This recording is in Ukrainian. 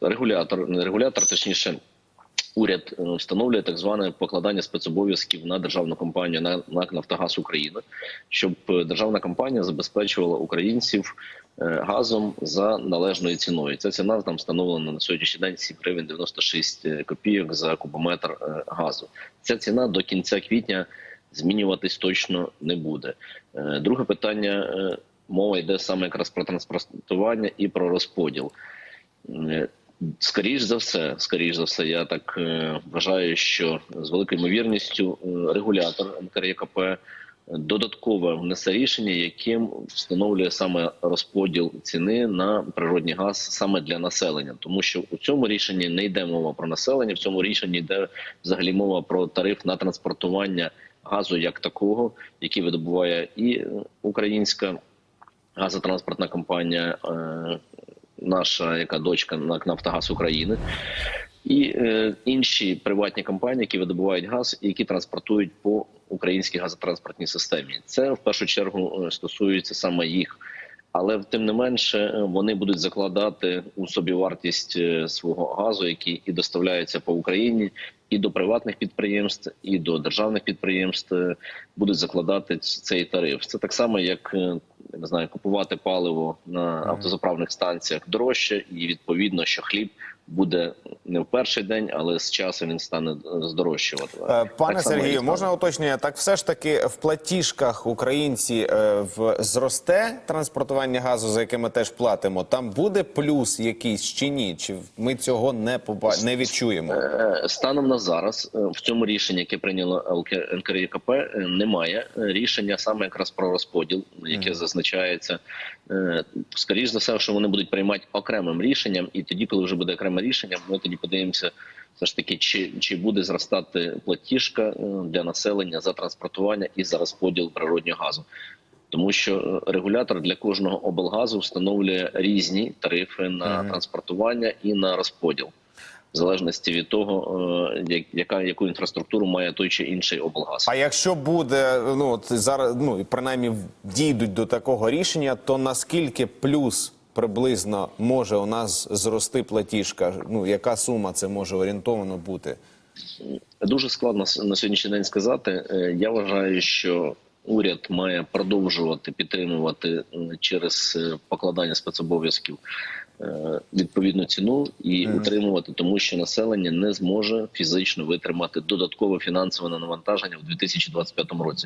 регулятор, не регулятор, точніше, уряд е, встановлює так зване покладання спецобов'язків на державну компанію на НАК Нафтогаз України, щоб е, державна компанія забезпечувала українців е, газом за належною ціною. Ця ціна там встановлена на сьогоднішній день 7 гривень 96 копійок за кубометр газу. Ця ціна до кінця квітня змінюватись точно не буде. Друге питання. Мова йде саме якраз про транспортування і про розподіл. Е, Скоріш за все, скоріш за все, я так е, вважаю, що з великою ймовірністю е, регулятор НКРЄКП додатково внесе рішення, яким встановлює саме розподіл ціни на природний газ саме для населення, тому що у цьому рішенні не йде мова про населення. В цьому рішенні йде взагалі мова про тариф на транспортування газу як такого, який видобуває і е, українська газотранспортна компанія, е, наша яка дочка Нафтогаз України, і е, інші приватні компанії, які видобувають газ і які транспортують по українській газотранспортній системі. Це в першу чергу е, стосується саме їх. Але тим не менше е, вони будуть закладати у собі вартість е, свого газу, який і доставляється по Україні, і до приватних підприємств, і до державних підприємств будуть закладати цей тариф. Це так само, як я не знаю, купувати паливо на автозаправних станціях дорожче, і відповідно, що хліб буде не в перший день, але з часом він стане здорожчувати. Е, Пане Так Сергію, можна уточнення? Так, все ж таки в платіжках українці е, в зросте транспортування газу, за яке ми теж платимо. Там буде плюс якийсь чи ні? Чи ми цього не поба... не відчуємо? Е, Станом на зараз в цьому рішенні, яке прийняло НКРЄКП, немає рішення саме якраз про розподіл, яке зазначається. Е, Скоріш за все, що вони будуть приймати окремим рішенням, і тоді, коли вже буде окреме рішення, ми тоді подивимося. Все ж таки, чи, чи буде зростати платіжка е, для населення за транспортування і за розподіл природнього газу, тому що е, регулятор для кожного облгазу встановлює різні тарифи на Мгм. транспортування і на розподіл в залежності від того, е, яка яку інфраструктуру має той чи інший облгаз. А якщо буде ну от зараз, ну і принаймні дійдуть до такого рішення, то наскільки плюс приблизно може у нас зрости платіжка? Ну яка сума це може орієнтовано бути? Дуже складно на сьогоднішній день сказати. Е, Я вважаю, що уряд має продовжувати підтримувати через е, покладання спецобов'язків е, відповідну ціну і утримувати, тому що населення не зможе фізично витримати додаткове фінансове навантаження в 2025 році.